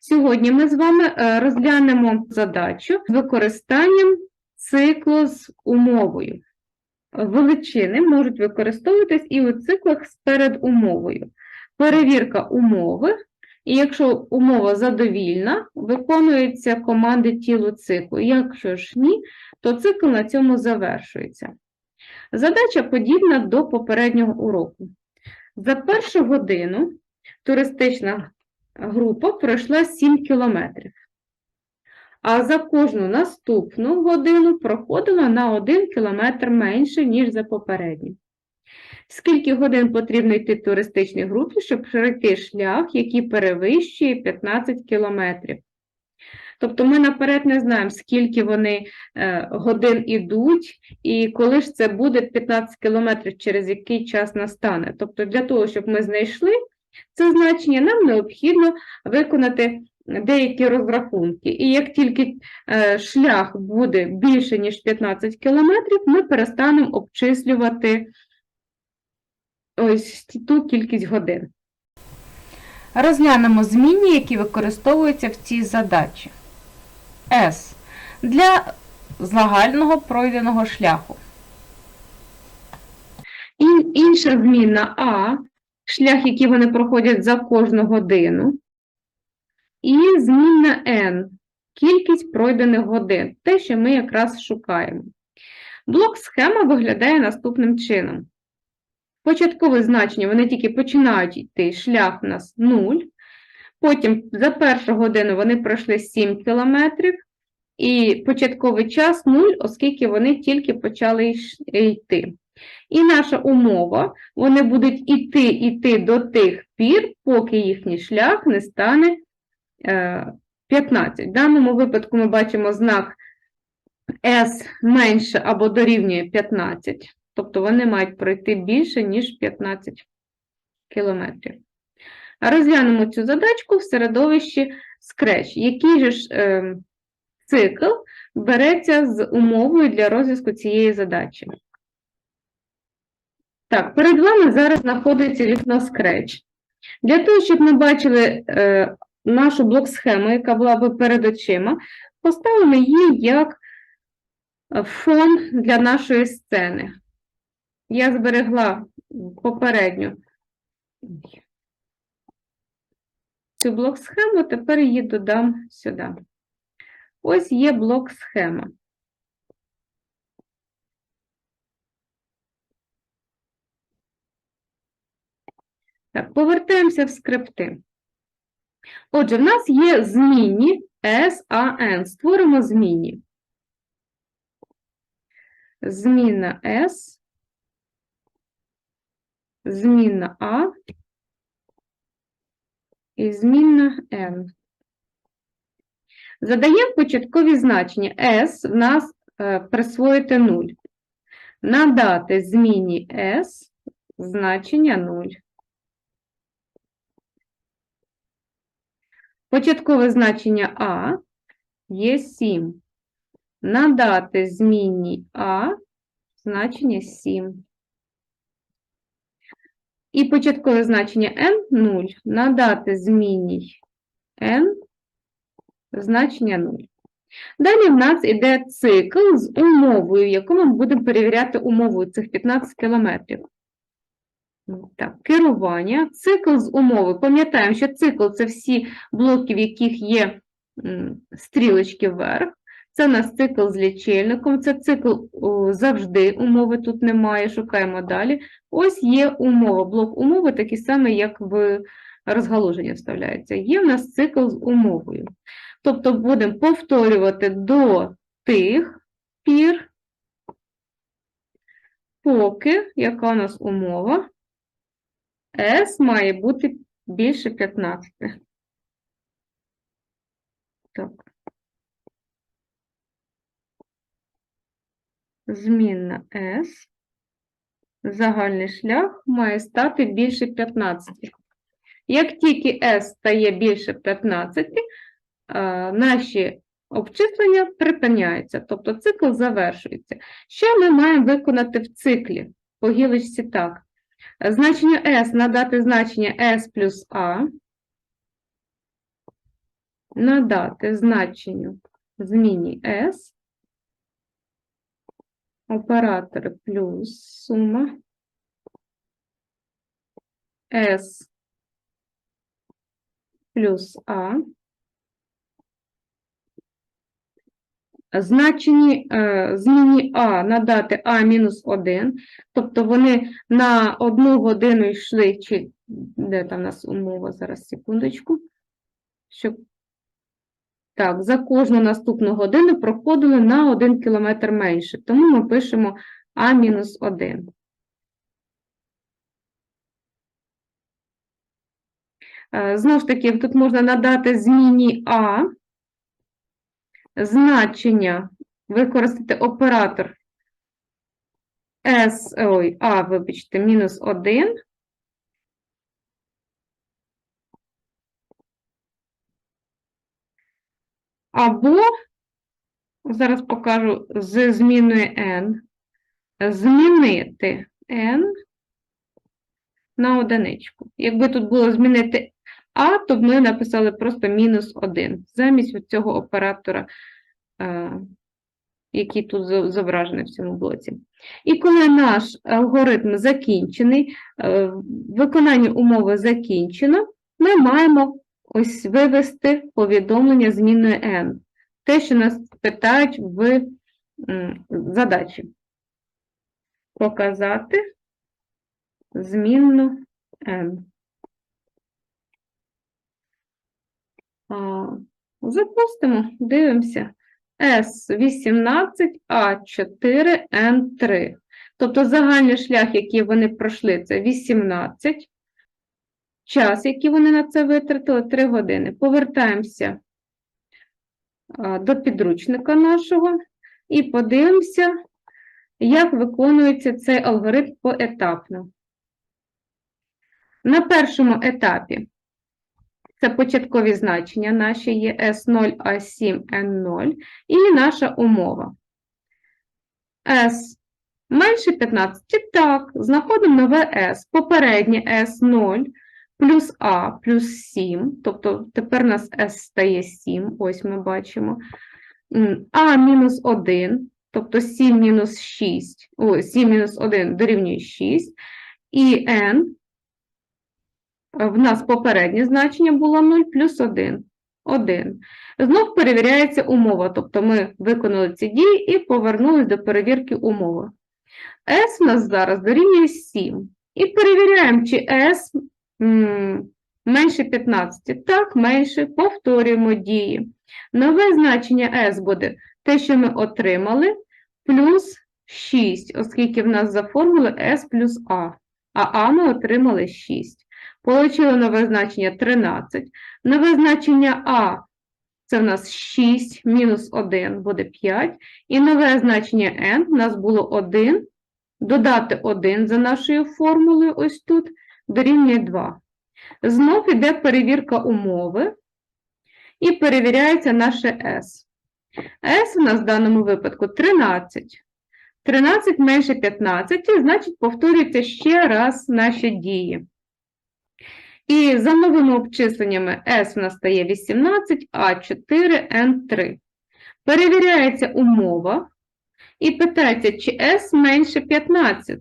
Сьогодні ми з вами е, розглянемо задачу з використанням циклу з умовою. Величини можуть використовуватись і у циклах з передумовою. Перевірка умови, і якщо умова задовільна, виконуються команди тілу циклу. Якщо ж ні, то цикл на цьому завершується. Задача подібна до попереднього уроку. За першу годину туристична група пройшла 7 кілометрів, а за кожну наступну годину проходила на 1 кілометр менше, ніж за попередню. Скільки годин потрібно йти туристичній групі, щоб пройти шлях, який перевищує 15 кілометрів? Тобто ми наперед не знаємо, скільки вони е, годин ідуть, і коли ж це буде 15 кілометрів, через який час настане. Тобто, для того, щоб ми знайшли це значення, нам необхідно виконати деякі розрахунки. І як тільки е, шлях буде більше, ніж 15 кілометрів, ми перестанемо обчислювати ось ту кількість годин. Розглянемо змінні, які використовуються в цій задачі. S. Для загального пройденого шляху. Ін- Інша змінна А, шлях, який вони проходять за кожну годину. І змінна N, кількість пройдених годин, те, що ми якраз шукаємо. Блок схема виглядає наступним чином. Початкове значення, вони тільки починають йти, шлях у нас 0. Потім за першу годину вони пройшли 7 кілометрів, і початковий час 0, оскільки вони тільки почали йти. І наша умова, вони будуть іти, іти до тих пір, поки їхній шлях не стане е, 15. В даному випадку ми бачимо знак S менше або дорівнює 15. Тобто вони мають пройти більше, ніж 15 кілометрів. Розглянемо цю задачку в середовищі Scratch. Який же ж е, цикл береться з умовою для розв'язку цієї задачі? Так, перед вами зараз знаходиться вікно Scratch. Для того, щоб ми бачили е, нашу блок-схему, яка була би перед очима, поставимо її як е, фон для нашої сцени. Я зберегла попередню цю блок-схему, тепер її додам сюди. Ось є блок-схема. Так, повертаємося в скрипти. Отже, в нас є змінні SAN. Створимо змінні. Зміна S, змінна А і змінна N. Задаємо початкові значення. S в нас е, присвоїти 0. Надати зміні S значення 0. Початкове значення А є 7. Надати змінній А значення 7. І початкове значення n 0. Надати змінній n значення 0. Далі в нас йде цикл з умовою, яку ми будемо перевіряти умовою цих 15 кілометрів. Так, керування, цикл з умови. Пам'ятаємо, що цикл це всі блоки, в яких є стрілочки вверх. Це у нас цикл з лічильником, це цикл завжди умови тут немає, шукаємо далі. Ось є умова, блок умови такий самий, як в розгалуженні вставляється. Є в нас цикл з умовою. Тобто будемо повторювати до тих пір, поки, яка у нас умова, S має бути більше 15. Так. Змінна S. Загальний шлях має стати більше 15. Як тільки S стає більше 15, е, наші обчислення припиняються, тобто цикл завершується. Що ми маємо виконати в циклі? По гілочці так. Значення S надати значення S плюс A. надати значенню зміні S, оператори плюс сума S плюс А. Значенні е, зміні А надати А мінус 1, тобто вони на одну годину йшли, чи де там у нас умова, зараз секундочку, щоб так, за кожну наступну годину проходили на 1 кілометр менше, тому ми пишемо А мінус 1. Е, Знову ж таки, тут можна надати зміні А, значення, використати оператор S, ой, А, вибачте, мінус 1. Або, зараз покажу з зміною n, змінити n на одиничку. Якби тут було змінити а, то ми написали просто мінус 1 замість цього оператора, е, який тут зо- зображений в цьому блоці. І коли наш алгоритм закінчений, е, виконання умови закінчено, ми маємо ось вивести повідомлення зміною n. Те, що нас питають в задачі. Показати змінну n. Запустимо, дивимося. S18, A4, N3. Тобто загальний шлях, який вони пройшли, це 18. Час, який вони на це витратили, 3 години. Повертаємося до підручника нашого і подивимося, як виконується цей алгоритм поетапно. На першому етапі це початкові значення наші є S0, A7, N0 і наша умова. S менше 15. Так, знаходимо нове S. Попереднє S0 плюс А плюс 7, тобто тепер у нас S стає 7, ось ми бачимо. А мінус 1, тобто 7 мінус 6, о, 7 мінус 1 дорівнює 6. І N в нас попереднє значення було 0 плюс 1. 1. Знов перевіряється умова, тобто ми виконали ці дії і повернулись до перевірки умови. S у нас зараз дорівнює 7. І перевіряємо, чи S менше 15. Так, менше. Повторюємо дії. Нове значення S буде те, що ми отримали, плюс 6, оскільки в нас за формулою S плюс А. А А ми отримали 6. Получили нове значення 13. Нове значення А це в нас 6 мінус 1 буде 5. І нове значення n у нас було 1. Додати 1 за нашою формулою ось тут дорівнює 2. Знов іде перевірка умови і перевіряється наше S. S у нас в даному випадку 13. 13 менше 15, значить повторюється ще раз наші дії. І за новими обчисленнями S в нас стає 18, а 4, N3. Перевіряється умова і питається, чи S менше 15.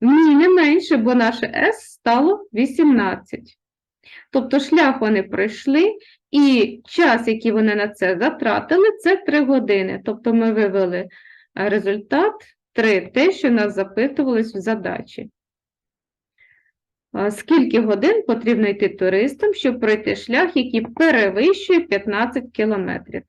Ні, не менше, бо наше S стало 18. Тобто шлях вони пройшли, і час, який вони на це затратили, це 3 години. Тобто ми вивели результат 3, те, що нас запитувалось в задачі. Скільки годин потрібно йти туристам, щоб пройти шлях, який перевищує 15 кілометрів?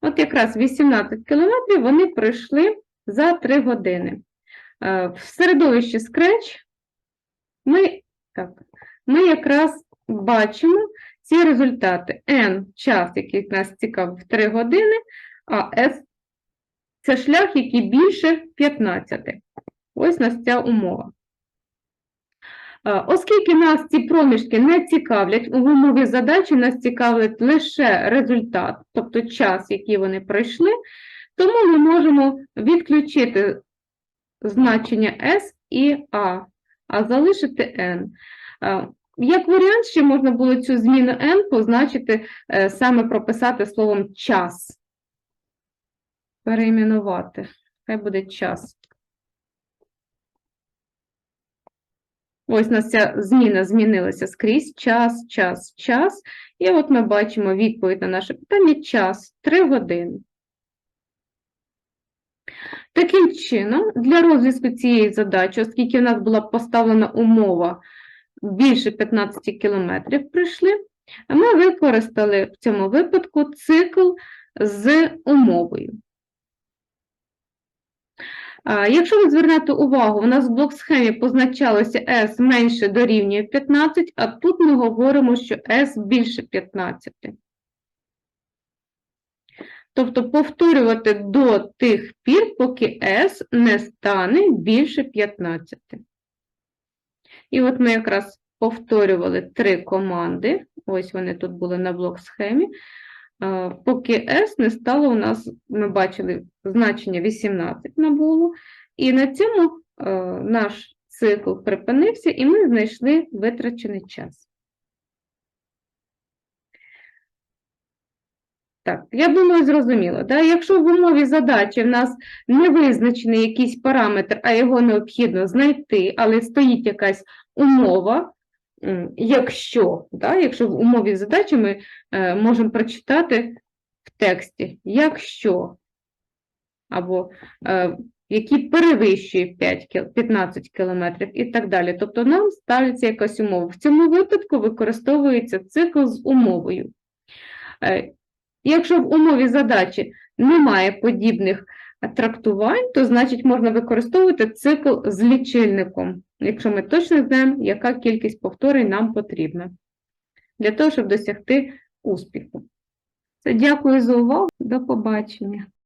От якраз 18 кілометрів вони пройшли за 3 години. Е, В середовищі Scratch ми, так, ми якраз бачимо ці результати. N – час, який нас цікавив 3 години, а S – це шлях, який більше 15. Ось у нас ця умова. Оскільки нас ці проміжки не цікавлять, у умові задачі нас цікавить лише результат, тобто час, який вони пройшли, тому ми можемо відключити значення S і A, а залишити N. Як варіант, ще можна було цю зміну n позначити, е, саме прописати словом час. Перейменувати. Хай буде час. Ось у нас ця зміна змінилася скрізь. Час, час, час. І от ми бачимо відповідь на наше питання час 3 години. Таким чином, для розв'язку цієї задачі, оскільки в нас була поставлена умова більше 15 кілометрів прийшли, ми використали в цьому випадку цикл з умовою. Якщо ви звернете увагу, у нас в блок-схемі позначалося S менше дорівнює 15, а тут ми говоримо, що S більше 15. Тобто повторювати до тих пір, поки S не стане більше 15. І от ми якраз повторювали три команди, ось вони тут були на блок-схемі, поки S не стало у нас, ми бачили, значення 18 набуло, і на цьому е, наш цикл припинився, і ми знайшли витрачений час. Так, я думаю, зрозуміло. Да? Якщо в умові задачі в нас не визначений якийсь параметр, а його необхідно знайти, але стоїть якась умова, якщо, да? якщо в умові задачі ми е, можемо прочитати в тексті, якщо, або е, які перевищує 5, 15 кілометрів і так далі. Тобто нам ставиться якась умова. В цьому випадку використовується цикл з умовою. Е, Якщо в умові задачі немає подібних трактувань, то значить можна використовувати цикл з лічильником, якщо ми точно знаємо, яка кількість повторень нам потрібна для того, щоб досягти успіху. Це дякую за увагу. До побачення.